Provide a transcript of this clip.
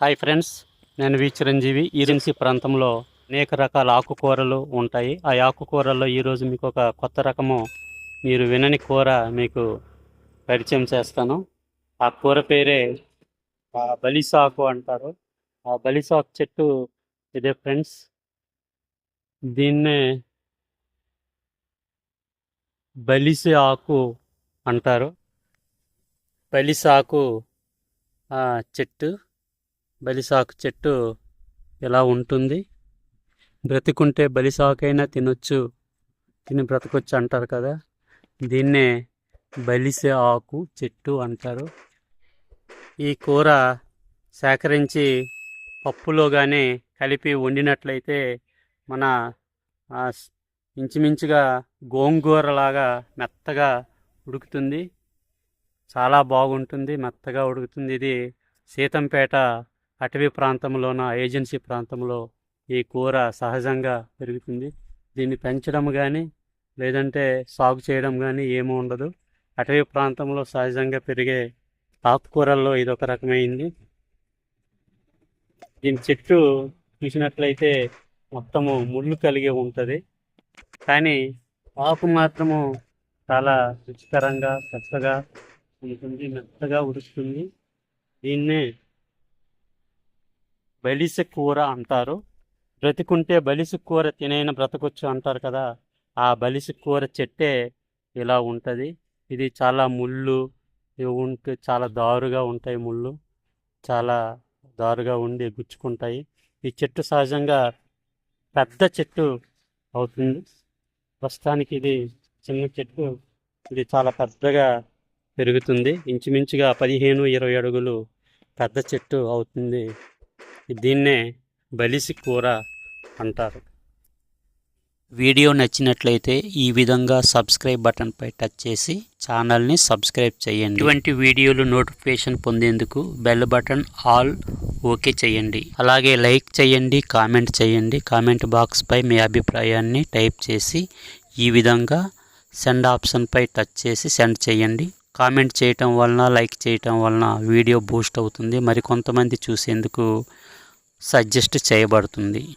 Hi friends నేను వి చిరంజీవి. ఈరెన్సీ ప్రాంతంలో అనేక రకాల ఆకుకూరలు ఉంటాయి. ఆ ఆకుకూరల్లో ఈరోజు మీకు ఒక కొత్త రకము మీరు వినని కూర మీకు పరిచయం చేస్తాను. ఆ కూర పేరే బలిసాకు అంటారు. ఆ బలిసాకు చెట్టు ఇదే ఫ్రెండ్స్. దీన్నే బలిసి ఆకు అంటారు. బలిసాకు ఆ చెట్టు. బలిసాకు చెట్టు ఇలా ఉంటుంది? బ్రతికుంటే బలిసాకైనా తినొచ్చు తిని బ్రతకొచ్చు అంటారు కదా. దీన్నే బలిసే ఆకు చెట్టు అంటారు. ఈ కూర సేకరించి పప్పులో కానీ కలిపి వండినట్లయితే మన ఇంచుమించుగా గోంగూరలాగా మెత్తగా ఉడుకుతుంది. చాలా బాగుంటుంది మెత్తగా ఉడుకుతుంది. ఇది సీతంపేట అటవీ ప్రాంతంలోన ఏజెన్సీ ప్రాంతంలో ఈ కూర సహజంగా పెరుగుతుంది. దీన్ని పెంచడం కానీ లేదంటే సాగు చేయడం కానీ ఏమీ ఉండదు. అటవీ ప్రాంతంలో సహజంగా పెరిగే ఆకుకూరల్లో ఇదొక రకమైంది. దీని చెట్టు చూసినట్లయితే మొత్తము ముళ్ళు కలిగి ఉంటుంది. కానీ ఆకు మాత్రము చాలా రుచికరంగా చక్కగా ఉంటుంది మెత్తగా ఉరుస్తుంది దీన్నే బలిసి కూర అంటారు. బ్రతికుంటే బలిసి కూర తినైన బ్రతకొచ్చు అంటారు కదా. ఆ బలిసి కూర చెట్టే ఇలా ఉంటుంది. ఇది చాలా ముళ్ళు ఇవి ఉంటే చాలా దారుగా ఉంటాయి ముళ్ళు. చాలా దారుగా ఉండి గుచ్చుకుంటాయి. ఈ చెట్టు సహజంగా పెద్ద చెట్టు అవుతుంది. ప్రస్తుతానికి ఇది చిన్న చెట్టు. ఇది చాలా పెద్దగా పెరుగుతుంది. ఇంచుమించుగా పదిహేను ఇరవై అడుగులు పెద్ద చెట్టు అవుతుంది. దీన్నే బలిసి కూర అంటారు. వీడియో నచ్చినట్లయితే ఈ విధంగా సబ్స్క్రైబ్ బటన్పై టచ్ చేసి ఛానల్ని సబ్స్క్రైబ్ చేయండి. ఇటువంటి వీడియోలు నోటిఫికేషన్ పొందేందుకు బెల్ బటన్ ఆల్ ఓకే చేయండి. అలాగే లైక్ చేయండి కామెంట్ చేయండి. కామెంట్ బాక్స్పై మీ అభిప్రాయాన్ని టైప్ చేసి ఈ విధంగా సెండ్ ఆప్షన్పై టచ్ చేసి సెండ్ చేయండి. కామెంట్ చేయటం వలన లైక్ చేయటం వలన వీడియో బూస్ట్ అవుతుంది. మరి కొంతమంది చూసేందుకు సజెస్ట్ చేయబడుతుంది.